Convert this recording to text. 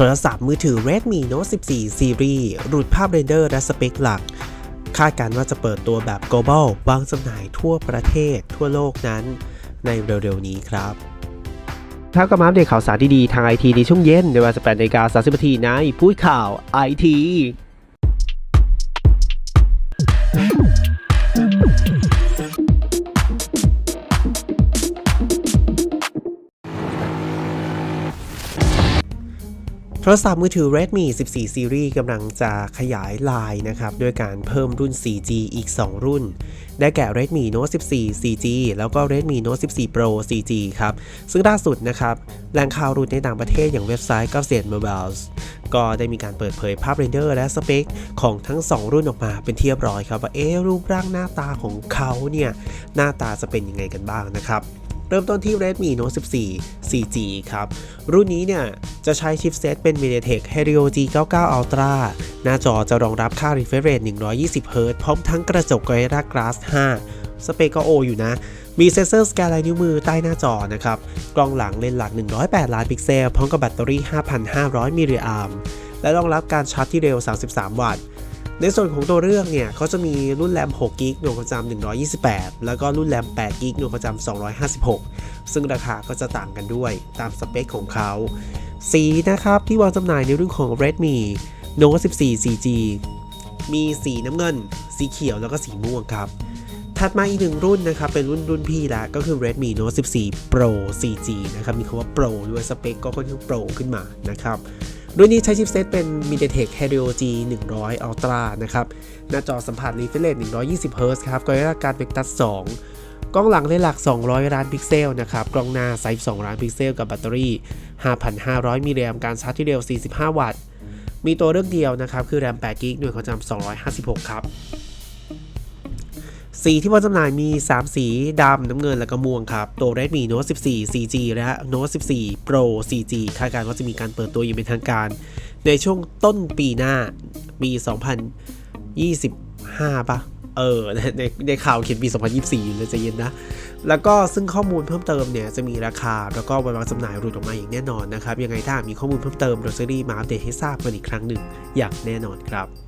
โทรศัพท์มือถือ Redmi Note 14 Series รูดภาพเรนเดอร์และสเปคหลัก คาดการณ์ว่าจะเปิดตัวแบบ global วางจำหน่ายทั่วประเทศทั่วโลกนั้น ในเร็วๆนี้ครับครับก็มาอัปเดตข่าวสารดีๆ ทางไอทีในช่วงเย็นในเวลา18นาฬิกา30นาทีในพูดข่าวไอที รศัพท์มือถือ Redmi 14 Series กำลังจะขยายลายนะครับด้วยการเพิ่มรุ่น 4G อีก 2 รุ่น ได้แก่ Redmi Note 14 4G แล้วก็ Redmi Note 14 Pro 4G ครับ ซึ่งล่าสุดนะครับแหล่งข่าวรุ่นในต่างประเทศอย่างเว็บไซต์9 0 Mobiles ก็ได้มีการเปิดเผยภาพเรนเดอร์และสเปคของทั้ง 2 รุ่นออกมาเป็นที่เรียบร้อยครับว่าเอ๊รูปร่างหน้าตาของเขาเนี่ยหน้าตาจะเป็นยังไงกันบ้างนะครับ เริ่มต้นที่ Redmi Note 14 4G ครับ รุ่นนี้เนี่ย จะใช้ชิปเซตเป็น MediaTek Helio G99 Ultra หน้าจอจะรองรับค่า refresh rate 120 Hz พร้อมทั้งกระจก Gorilla Glass 5 สเปคก็โออยู่นะ มีเซนเซอร์สแกนลายนิ้วมือใต้หน้าจอนะครับ กล้องหลังเลนส์หลัก 108 ล้านพิกเซล พร้อมกับแบตเตอรี่ 5,500 มิลลิแอมป์และรองรับการชาร์จที่เร็ว 33 วัตต์ ในส่วนของตัวเรื่องเนี่ยเขาจะมีรุ่นแรม6กิกหน่วยความจำ128 แล้วก็รุ่นแรม8กิกหน่วยความจำ256 ซึ่งราคาก็จะต่างกันด้วยตามสเปคของเขา สีนะครับที่วางจำหน่ายในรุ่นของ Redmi Note 14 4G มีสีน้ำเงิน สีเขียวแล้วก็สีม่วงครับถัดมาอีกหนึ่งรุ่นนะครับ เป็นรุ่นรุ่นพี่ละก็คือ Redmi Note 14 Pro 4G นะครับ มีคำว่า Pro ด้วยสเปคก็ค่อนข้าง Pro ขึ้นมานะครับ รุ่นนี้ใช้ชิปเซตเป็น MediaTek Helio G 100 Ultra นะครับ หน้าจอสัมผัส refresh 120 Hz ครับกล้องการเวกตัส2กล้องหลังเลนส์หลัก 200 ล้านพิกเซลนะครับ กล้องหน้าไซส์2ล้านพิกเซลกับแบตเตอรี่ 5,500 มิลลิแอมป์การชาร์จที่เร็ว 45 วัตต์ มีตัวเรื่องเดียวนะครับ คือแรม8กิกหน่วยความจำ256 ครับ สีที่วางจำหน่ายมี 3 สีดำน้ำเงินและก็ม่วงครับ ตัว Redmi Note 14 4G และ Note 14 Pro 4G คาดการณ์ว่าจะมีการเปิดตัวอย่างเป็นทางการ ในช่วงต้นปีหน้าปี 2025ปะเออในในข่าวเขียนปี 2024อยู่เลยใจเย็นนะ แล้วก็ซึ่งข้อมูลเพิ่มเติมเนี่ยจะมีราคา แล้วก็วันวางจำหน่ายรุดออกมาอย่างแน่นอนนะครับ ยังไงถ้ามีข้อมูลเพิ่มเติมเราจะรีบมาอัปเดตให้ทราบกันอีกครั้งหนึ่งอย่างแน่นอนครับ